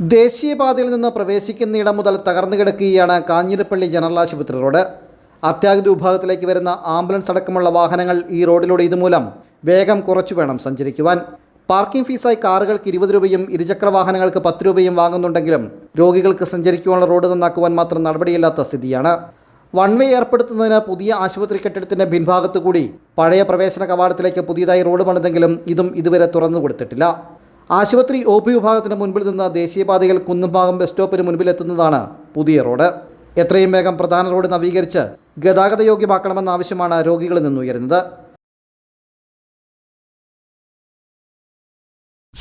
ദേശീയപാതയിൽ നിന്ന് പ്രവേശിക്കുന്ന ഇടം മുതൽ തകർന്നു കിടക്കുകയാണ് കാഞ്ഞിരപ്പള്ളി ജനറൽ ആശുപത്രി റോഡ്. അത്യാഹിത വിഭാഗത്തിലേക്ക് വരുന്ന ആംബുലൻസ് അടക്കമുള്ള വാഹനങ്ങൾ ഈ റോഡിലൂടെ ഇതുമൂലം വേഗം കുറച്ചു വേണം സഞ്ചരിക്കുവാൻ. പാർക്കിംഗ് ഫീസായി കാറുകൾക്ക് ഇരുപത് രൂപയും ഇരുചക്ര വാഹനങ്ങൾക്ക് പത്ത് രൂപയും വാങ്ങുന്നുണ്ടെങ്കിലും രോഗികൾക്ക് സഞ്ചരിക്കുവാനുള്ള റോഡ് നന്നാക്കുവാൻ മാത്രം നടപടിയില്ലാത്ത സ്ഥിതിയാണ്. വൺ വേ ഏർപ്പെടുത്തുന്നതിന് പുതിയ ആശുപത്രി കെട്ടിടത്തിന്റെ പിൻഭാഗത്തു കൂടി പഴയ പ്രവേശന കവാടത്തിലേക്ക് പുതിയതായി റോഡ് പണിതെങ്കിലും ഇതും ഇതുവരെ തുറന്നു കൊടുത്തിട്ടില്ല. ആശുപത്രി ഒ പി വിഭാഗത്തിന് മുൻപിൽ നിന്ന് ദേശീയപാതയിൽ കുന്നുംഭാഗം ബസ് സ്റ്റോപ്പിന് മുൻപിലെത്തുന്നതാണ് പുതിയ റോഡ്. എത്രയും വേഗം പ്രധാന റോഡ് നവീകരിച്ച് ഗതാഗത യോഗ്യമാക്കണമെന്ന ആവശ്യമാണ് രോഗികളിൽ നിന്നുയരുന്നത്